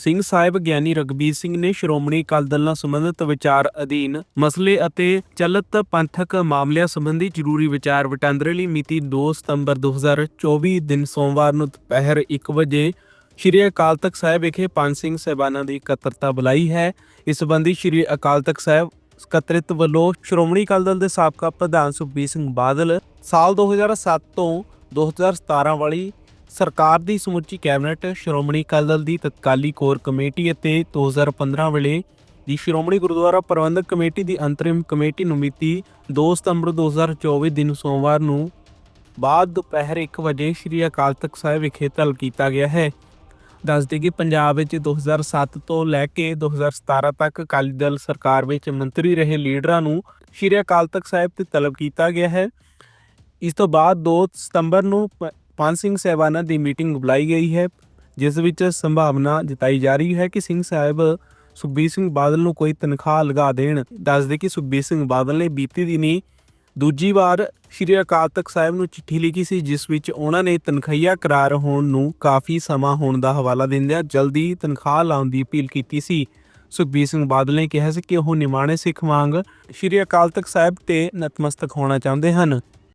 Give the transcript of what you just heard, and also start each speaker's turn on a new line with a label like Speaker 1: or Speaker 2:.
Speaker 1: ਸਿੰਘ ਸਾਹਿਬ ਗਿਆਨੀ ਰਗਬੀਰ ਸਿੰਘ ਨੇ ਸ਼੍ਰੋਮਣੀ ਅਕਾਲੀ ਦਲ ਨਾਲ ਸੰਬੰਧਿਤ ਵਿਚਾਰ ਅਧੀਨ ਮਸਲੇ ਅਤੇ ਚਲਤ ਪੰਥਕ ਮਾਮਲਿਆਂ ਸੰਬੰਧੀ ਜ਼ਰੂਰੀ ਵਿਚਾਰ ਵਟਾਂਦਰੇ ਲਈ ਮਿਤੀ 2 ਸਤੰਬਰ 2024 ਦਿਨ ਸੋਮਵਾਰ ਨੂੰ ਦੁਪਹਿਰ 1 ਵਜੇ ਸ਼੍ਰੀ ਅਕਾਲ ਤਖਤ ਸਾਹਿਬ ਵਿਖੇ ਪੰਜ ਸਿੰਘ ਸਹਿਬਾਨਾਂ ਦੀ ਇਕੱਤਰਤਾ ਬੁਲਾਈ ਹੈ। ਇਸ ਸੰਬੰਧੀ ਸ਼੍ਰੀ ਅਕਾਲ ਤਖਤ ਸਾਹਿਬ ਸਕੱਤਰਿਤ ਵੱਲੋਂ ਸ਼੍ਰੋਮਣੀ ਅਕਾਲੀ ਦਲ ਦੇ ਸਾਬਕਾ ਪ੍ਰਧਾਨ ਸੁਖਬੀਰ ਸਿੰਘ ਬਾਦਲ ਸਾਲ 2007 ਤੋਂ 2017 ਵਾਲੀ ਸਰਕਾਰ ਦੀ ਸਮੁੱਚੀ ਕੈਬਨਿਟ ਸ਼੍ਰੋਮਣੀ ਅਕਾਲੀ ਦਲ ਦੀ ਤਤਕਾਲੀ ਕੋਰ ਕਮੇਟੀ ਅਤੇ 2015 ਵੇਲੇ ਦੀ ਸ਼੍ਰੋਮਣੀ ਗੁਰਦੁਆਰਾ ਪ੍ਰਬੰਧਕ ਕਮੇਟੀ ਦੀ ਅੰਤਰਿਮ ਕਮੇਟੀ ਨੂੰ ਮਿਤੀ 2 ਸਤੰਬਰ 2024 ਦਿਨ ਸੋਮਵਾਰ ਨੂੰ ਬਾਅਦ ਦੁਪਹਿਰ 1 ਵਜੇ ਸ਼੍ਰੀ ਅਕਾਲ ਤਖਤ ਸਾਹਿਬ ਵਿਖੇ ਤਲ ਕੀਤਾ ਗਿਆ ਹੈ। ਦੱਸਦੇ ਕਿ ਪੰਜਾਬ ਵਿੱਚ 2007 ਤੋਂ ਲੈ ਕੇ 2017 ਤੱਕ ਅਕਾਲੀ ਦਲ ਸਰਕਾਰ ਵਿੱਚ ਮੰਤਰੀ ਰਹੇ ਲੀਡਰਾਂ ਨੂੰ ਸ਼੍ਰੀ ਅਕਾਲ ਤਖਤ ਸਾਹਿਬ ਤੇ ਤਲਬ ਕੀਤਾ ਗਿਆ ਹੈ। ਇਸ ਤੋਂ ਬਾਅਦ 2 ਸਤੰਬਰ ਨੂੰ ਪ- ਪੰਜ ਸਿੰਘ ਸਹਿਬਾਨਾਂ ਦੀ ਮੀਟਿੰਗ ਬੁਲਾਈ ਗਈ ਹੈ, ਜਿਸ ਵਿੱਚ ਸੰਭਾਵਨਾ ਜਤਾਈ ਜਾ ਰਹੀ ਹੈ ਕਿ ਸਿੰਘ ਸਾਹਿਬ ਸੁਖਬੀਰ ਸਿੰਘ ਬਾਦਲ ਨੂੰ ਕੋਈ ਤਨਖਾਹ ਲਗਾ ਦੇਣ। ਦੱਸਦੇ ਕਿ ਸੁਖਬੀਰ ਸਿੰਘ ਬਾਦਲ ਨੇ ਬੀਤੀ ਦਿਨੀ ਦੂਜੀ ਵਾਰ ਸ਼੍ਰੀ ਅਕਾਲ ਤਖਤ ਸਾਹਿਬ ਨੂੰ ਚਿੱਠੀ ਲਿਖੀ ਸੀ, ਜਿਸ ਵਿੱਚ ਉਹਨਾਂ ਨੇ ਤਨਖਈਆ ਕਰਾਰ ਹੋਣ ਨੂੰ ਕਾਫੀ ਸਮਾਂ ਹੋਣ ਦਾ ਹਵਾਲਾ ਦਿੰਦਿਆਂ ਜਲਦੀ ਤਨਖਾਹ ਲਾਉਣ ਦੀ ਅਪੀਲ ਕੀਤੀ ਸੀ। ਸੁਖਬੀਰ ਸਿੰਘ ਬਾਦਲ ਨੇ ਕਿਹਾ ਸੀ ਕਿ ਉਹ ਨਿਮਾਣੇ ਸਿੱਖ ਵਾਂਗ ਸ਼੍ਰੀ ਅਕਾਲ ਤਖਤ ਸਾਹਿਬ ਤੇ ਨਤਮਸਤਕ ਹੋਣਾ ਚਾਹੁੰਦੇ ਹਨ।